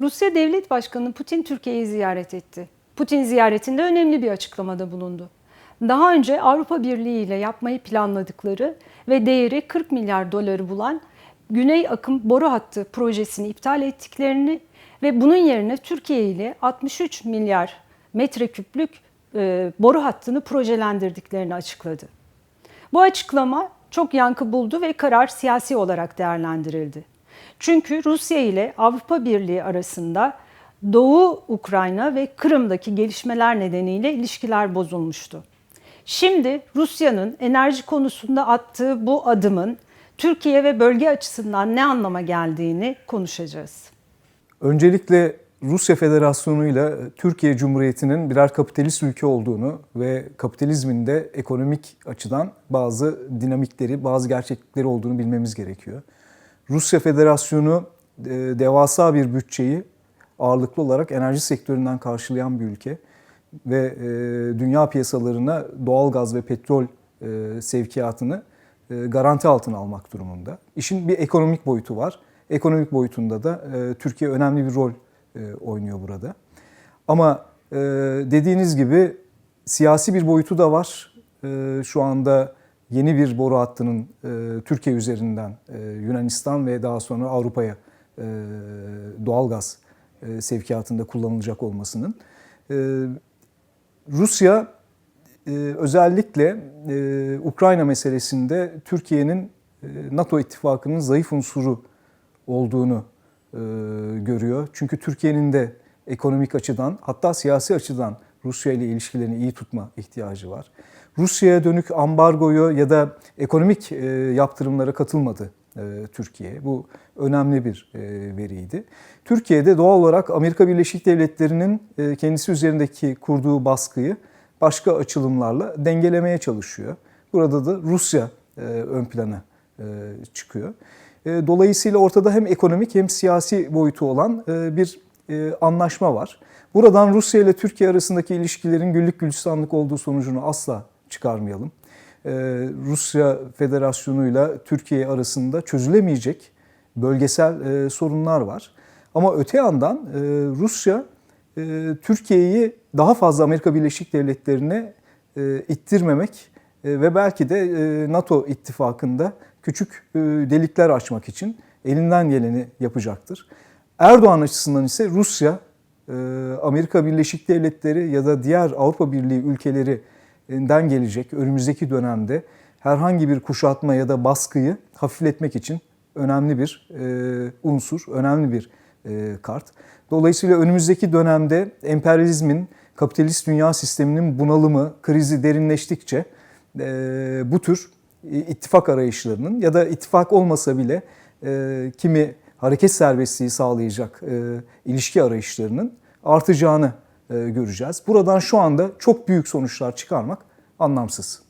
Rusya Devlet Başkanı Putin Türkiye'yi ziyaret etti. Putin ziyaretinde önemli bir açıklamada bulundu. Daha önce Avrupa Birliği ile yapmayı planladıkları ve değeri 40 milyar doları bulan Güney Akım boru hattı projesini iptal ettiklerini ve bunun yerine Türkiye ile 63 milyar metreküplük e, boru hattını projelendirdiklerini açıkladı. Bu açıklama çok yankı buldu ve karar siyasi olarak değerlendirildi. Çünkü Rusya ile Avrupa Birliği arasında Doğu Ukrayna ve Kırım'daki gelişmeler nedeniyle ilişkiler bozulmuştu. Şimdi Rusya'nın enerji konusunda attığı bu adımın Türkiye ve bölge açısından ne anlama geldiğini konuşacağız. Öncelikle Rusya Federasyonu ile Türkiye Cumhuriyeti'nin birer kapitalist ülke olduğunu ve kapitalizmin de ekonomik açıdan bazı dinamikleri, bazı gerçeklikleri olduğunu bilmemiz gerekiyor. Rusya Federasyonu e, devasa bir bütçeyi ağırlıklı olarak enerji sektöründen karşılayan bir ülke ve e, dünya piyasalarına doğal gaz ve petrol e, sevkiyatını garanti altına almak durumunda. İşin bir ekonomik boyutu var. Ekonomik boyutunda da Türkiye önemli bir rol oynuyor burada. Ama dediğiniz gibi siyasi bir boyutu da var. Şu anda yeni bir boru hattının Türkiye üzerinden Yunanistan ve daha sonra Avrupa'ya doğal gaz sevkiyatında kullanılacak olmasının. Rusya özellikle Ukrayna meselesinde Türkiye'nin NATO ittifakının zayıf unsuru olduğunu görüyor. Çünkü Türkiye'nin de ekonomik açıdan hatta siyasi açıdan Rusya ile ilişkilerini iyi tutma ihtiyacı var. Rusya'ya dönük ambargoyu ya da ekonomik yaptırımlara katılmadı Türkiye. Bu önemli bir veriydi. Türkiye'de doğal olarak Amerika Birleşik Devletleri'nin kendisi üzerindeki kurduğu baskıyı başka açılımlarla dengelemeye çalışıyor. Burada da Rusya ön plana çıkıyor. Dolayısıyla ortada hem ekonomik hem siyasi boyutu olan bir anlaşma var. Buradan Rusya ile Türkiye arasındaki ilişkilerin güllük gülistanlık olduğu sonucunu asla çıkarmayalım. Rusya Federasyonu ile Türkiye arasında çözülemeyecek bölgesel sorunlar var. Ama öte yandan Rusya Türkiye'yi daha fazla Amerika Birleşik Devletleri'ne ittirmemek ve belki de NATO ittifakında küçük delikler açmak için elinden geleni yapacaktır. Erdoğan açısından ise Rusya, Amerika Birleşik Devletleri ya da diğer Avrupa Birliği ülkelerinden gelecek önümüzdeki dönemde herhangi bir kuşatma ya da baskıyı hafifletmek için önemli bir unsur, önemli bir kart. Dolayısıyla önümüzdeki dönemde emperyalizmin, kapitalist dünya sisteminin bunalımı, krizi derinleştikçe bu tür ittifak arayışlarının ya da ittifak olmasa bile kimi hareket serbestliği sağlayacak ilişki arayışlarının artacağını göreceğiz. Buradan şu anda çok büyük sonuçlar çıkarmak anlamsız.